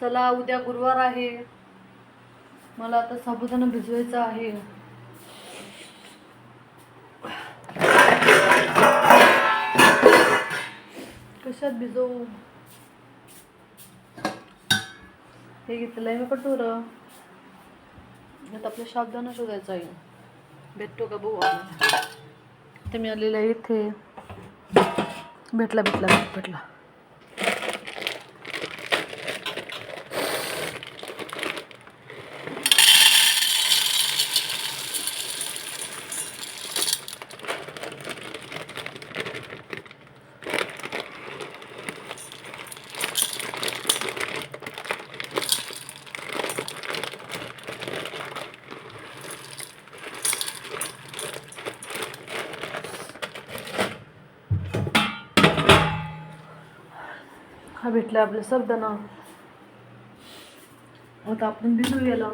चला उद्या गुरुवार आहे. मला आता साबुदाणा भिजवायचा आहे. कशात भिजवू? हे घेतलंय मी कटोर आता आपलं साबुदाणा शोधायचा आहे. भेटतो का बघू आपण. ते मी आलेलं आहे इथे. भेटला भेटला भेटला. हा भेटला आपलं साबुदाणा आता आपण भिजू याला.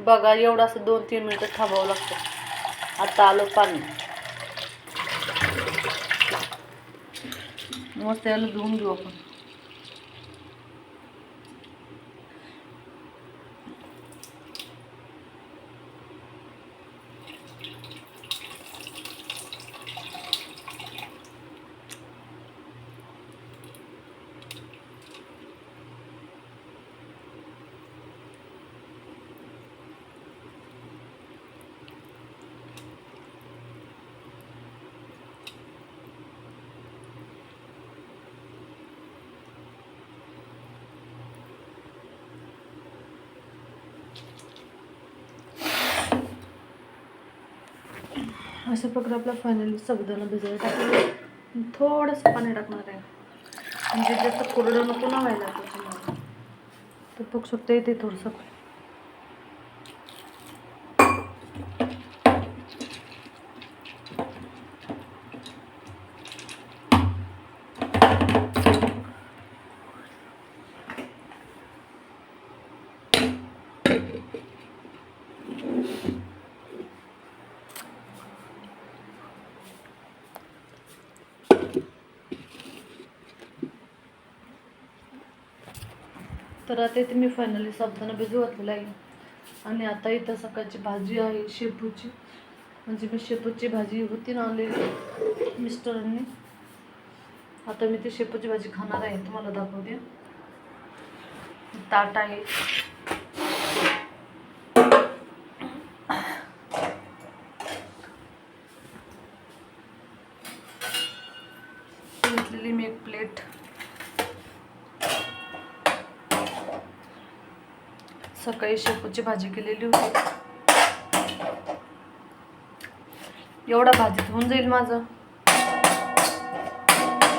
बघा एवढं असं दोन तीन मिनिटं थांबावं लागतं. आता आलं पाणी. मस्त याला धुवून घेऊ आपण. अशा प्रकारे आपला फायनली साबुदाणा भिजायला टाकलं. थोडंसं पाणी टाकणार आहे म्हणजे जास्त कोरडं नको ना व्हायला त्याच्यामुळे तर बघू शकता येते थोडंसं. तर आता इथे मी फायनली साबुदाणा भिजू घातलेला आहे. आणि आता इथं सकाळची भाजी आहे शेपूची. म्हणजे मी शेपूची भाजी होती ना आणलेली मिस्टरांनी. आता मी ती शेपूची भाजी खाणार आहे. तुम्हाला दाखवते. ताट आहे घेतलेली मी एक प्लेट सकाळी शेपूची भाजी केलेली होती. एवढा भाजीत होऊन जाईल माझं.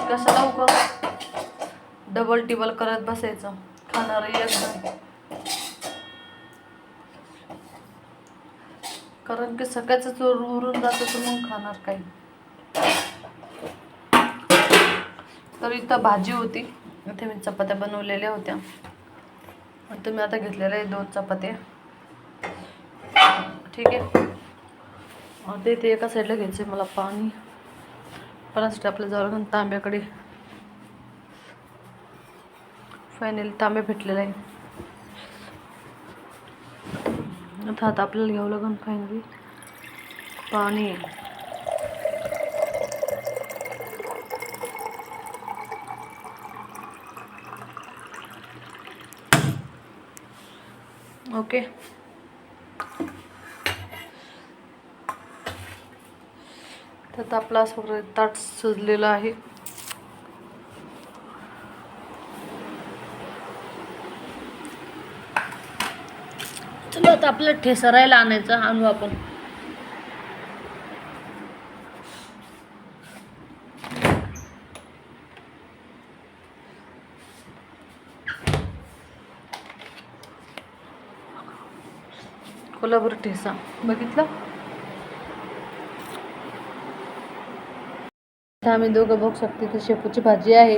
कसं उग? डबल टिबल करत बसायचं. खाणार एकदम कारण की सकाळचं चोर उरून जातं तर मग खाणार काही तर इथं भाजी होती. इथे मी चपात्या बनवलेल्या होत्या. आणि तुम्ही आता घेतलेलं आहे दोन चपात्या. ठीक आहे. ते ते एका साईडला घ्यायचं आहे मला पाणी. पाण्यासाठी आपल्या लागेल तांब्याकडे. फायनली तांबे भेटलेला आहे. आता आता आपल्याला घ्यावं लागेल फायनली पाणी. ओके. तर आपला सगळं ताट सजलेलं आहे. चला आता आपल्याला ठेसरायला आणायचं आणू आपण. कोल्हापूर ठेसा. बघितलं? आता आम्ही दोघं बघू शकतो इथे शेपूची भाजी आहे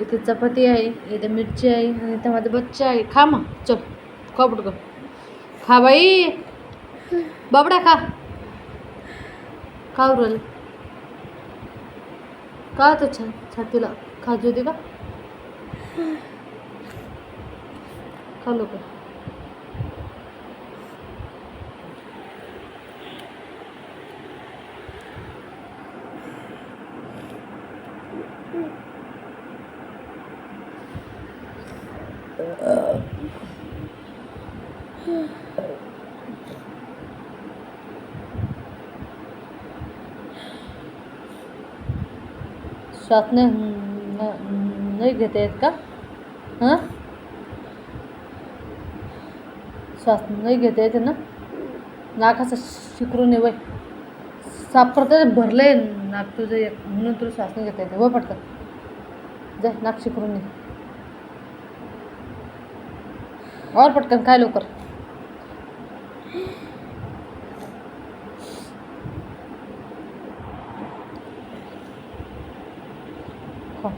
इथे चपाती आहे इथे मिरची आहे आणि इथे माझे बच्चा आहे. खा मग. चल खा पटकन. खा बाई. बाबडा खा. का उरल. का तो छान छातीला. खाजी होती का? खा लोक श्वास नाही न- नाही घेता येत का हां श्वास नाही घेता येते ना नाकाचं शिकरून ये वय साफ भरलं आहे नाक तुझं एक. म्हणून तुला श्वास नाही घेता येते व पटकन जा नाक शिकरून ये और पटकन काय लवकर. खा.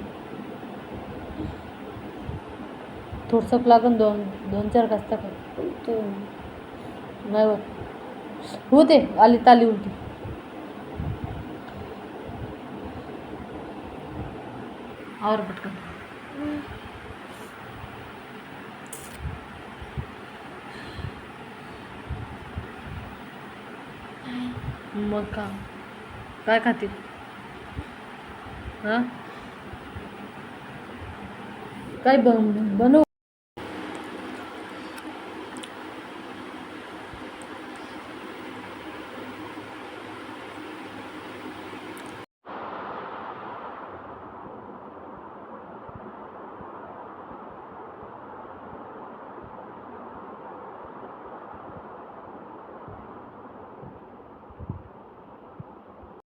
थोडंसं लागून दोन दोन चार घास का नाही होत. होते आली ताली उलटी. और पटकन मग का काय खातील हां काय बन बनवू